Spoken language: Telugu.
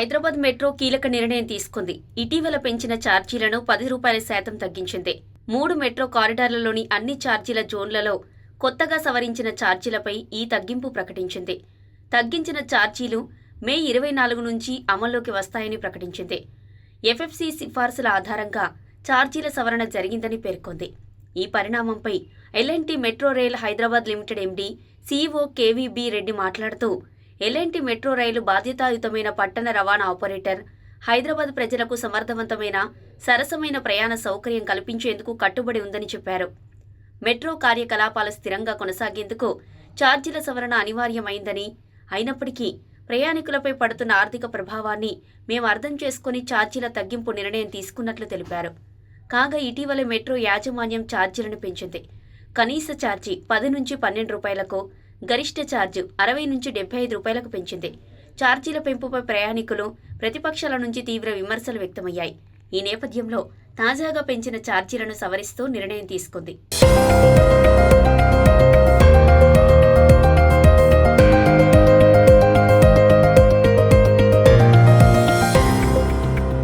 హైదరాబాద్ మెట్రో కీలక నిర్ణయం తీసుకుంది. ఇటీవల పెంచిన ఛార్జీలను పది రూపాయల శాతం తగ్గించింది. మూడు మెట్రో కారిడార్లలోని అన్ని ఛార్జీల జోన్లలో కొత్తగా సవరించిన ఛార్జీలపై ఈ తగ్గింపు ప్రకటించింది. తగ్గించిన ఛార్జీలు మే ఇరవై నాలుగు నుంచి అమల్లోకి వస్తాయని ప్రకటించింది. ఎఫ్ఎఫ్సి సిఫార్సుల ఆధారంగా ఛార్జీల సవరణ జరిగిందని పేర్కొంది. ఈ పరిణామంపై L N T metro rail Hyderabad limited MD CEO KVB Reddy మాట్లాడుతూ ఎల్ఎన్టీ మెట్రో రైలు బాధ్యతాయుతమైన పట్టణ రవాణా ఆపరేటర్. హైదరాబాద్ ప్రజలకు సమర్థవంతమైన సరసమైన ప్రయాణ సౌకర్యం కల్పించేందుకు కట్టుబడి ఉందని చెప్పారు. మెట్రో కార్యకలాపాలు స్థిరంగా కొనసాగేందుకు ఛార్జీల సవరణ అనివార్యమైందని అయినప్పటికీ ప్రయాణికులపై పడుతున్న ఆర్థిక ప్రభావాన్ని మేము అర్థం చేసుకుని ఛార్జీల తగ్గింపు నిర్ణయం తీసుకున్నట్లు తెలిపారు. కాగా ఇటీవల మెట్రో యాజమాన్యం ఛార్జీలను పెంచింది. కనీస ఛార్జీ పది నుంచి పన్నెండు రూపాయలకు గరిష్ట ఛార్జ్ అరవై నుంచి డెబ్బై ఐదు రూపాయలకు పెంచింది. ఛార్జీల పెంపుపై ప్రయాణికులు ప్రతిపక్షాల నుంచి తీవ్ర విమర్శలు వ్యక్తమయ్యాయి. ఈ నేపథ్యంలో తాజాగా పెంచిన ఛార్జీలను సవరిస్తూ నిర్ణయం తీసుకుంది.